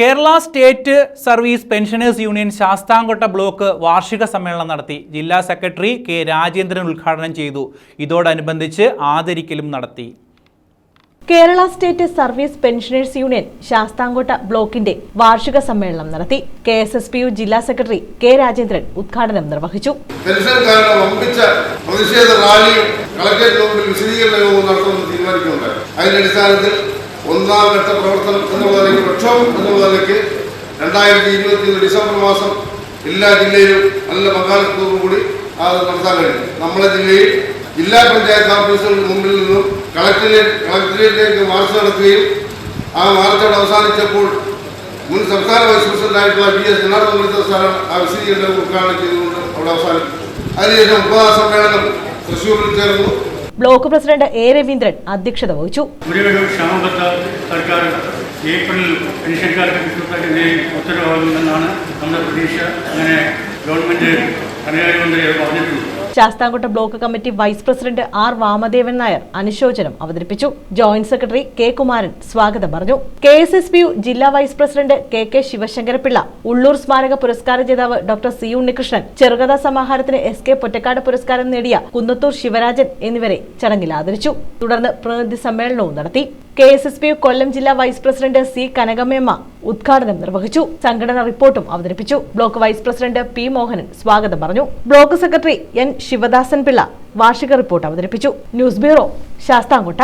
Kerala state service pensioners union Sasthamkotta block വാർഷിക സമ്മേളനം നടത്തി. ജില്ലാ സെക്രട്ടറി കെ രാജേന്ദ്രൻ ഉദ്ഘാടനം ചെയ്തു. ഇതോടനുബന്ധിച്ച് ആദരിക്കലും നടത്തി. Kerala state service pensioners union Sasthamkotta ബ്ലോക്കിന്റെ വാർഷിക സമ്മേളനം നടത്തി. K S S P U ജില്ലാ സെക്രട്ടറി കെ രാജേന്ദ്രൻ ഉദ്ഘാടനം നിർവഹിച്ചു. പ്രതിഷേധ റാലിയും കളക്ടറേറ്റ് വിശദീകരണ യോഗവും നടത്തുമെന്ന് തീരുമാനിക്കുകയുണ്ടായി അതിന്റെ അടിസ്ഥാനത്തിൽ ഒന്നാം ഘട്ട പ്രവർത്തനം എന്നുള്ള നിലയ്ക്ക് പ്രക്ഷോഭം എന്നുള്ള നിലയ്ക്ക് രണ്ടായിരത്തി ഇരുപത്തിയൊന്ന് ഡിസംബർ മാസം എല്ലാ ജില്ലയിലും നല്ല പങ്കാളിത്തത്തോടു കൂടി അത് നടത്താൻ കഴിയും നമ്മുടെ ജില്ലയിൽ ജില്ലാ പഞ്ചായത്ത് ഓഫീസുകൾക്ക് മുമ്പിൽ നിന്നും കളക്ടറേറ്റ് കളക്ടറേറ്റിലേക്ക് മാർച്ച് നടത്തുകയും ആ മാർച്ചോട് അവസാനിച്ചപ്പോൾ മുൻ സംസ്ഥാന വൈസ് പ്രസിഡന്റായിട്ടുള്ള വി എസ് ജനാർദ്ദൻ വിളിച്ച സ്ഥലം ആ വിശദീകരണം ഉദ്ഘാടനം ചെയ്തുകൊണ്ട് അവിടെ അവസാനിച്ചു അതിനുശേഷം ഉപവാസ സമ്മേളനം തൃശ്ശൂരിൽ ചേർന്നു. ബ്ലോക്ക് പ്രസിഡന്റ് എ രവീന്ദ്രൻ അധ്യക്ഷത വഹിച്ചു. സർക്കാർ ഏപ്രിൽ പെൻഷൻകാർക്ക് കിട്ടുന്നതിന് ഉത്തരവാകുമെന്നാണ് നമ്മുടെ അങ്ങനെ ഗവൺമെന്റ് ധനകാര്യമന്ത്രി പറഞ്ഞിട്ടുണ്ട്. Sasthamkotta block committee vice president R Vamadevan Nair അനുശോചനം അവതരിപ്പിച്ചു. ജോയിന്റ് സെക്രട്ടറി കെ കുമാരൻ സ്വാഗതം പറഞ്ഞു. K S S P U ജില്ലാ vice president K K Sivasankarapillai Ulloor സ്മാരക പുരസ്കാര ജേതാവ് ഡോക്ടർ സി ഉണ്ണികൃഷ്ണൻ ചെറുകഥാ സമാഹാരത്തിന് എസ് കെ പൊറ്റക്കാട് പുരസ്കാരം നേടിയ കുന്നത്തൂർ ശിവരാജൻ എന്നിവരെ ചടങ്ങിൽ ആദരിച്ചു. തുടർന്ന് പ്രതിനിധി സമ്മേളനവും നടത്തി. K S S P Kollam ജില്ലാ വൈസ് പ്രസിഡന്റ് സി കനകമേമ്മ ഉദ്ഘാടനം നിർവഹിച്ചു. സംഘടന റിപ്പോർട്ടും അവതരിപ്പിച്ചു. Block vice president P Mohanan സ്വാഗതം പറഞ്ഞു. Block secretary N Sivadasan Pillai വാർഷിക റിപ്പോർട്ട് അവതരിപ്പിച്ചു. News bureau Sasthamkotta.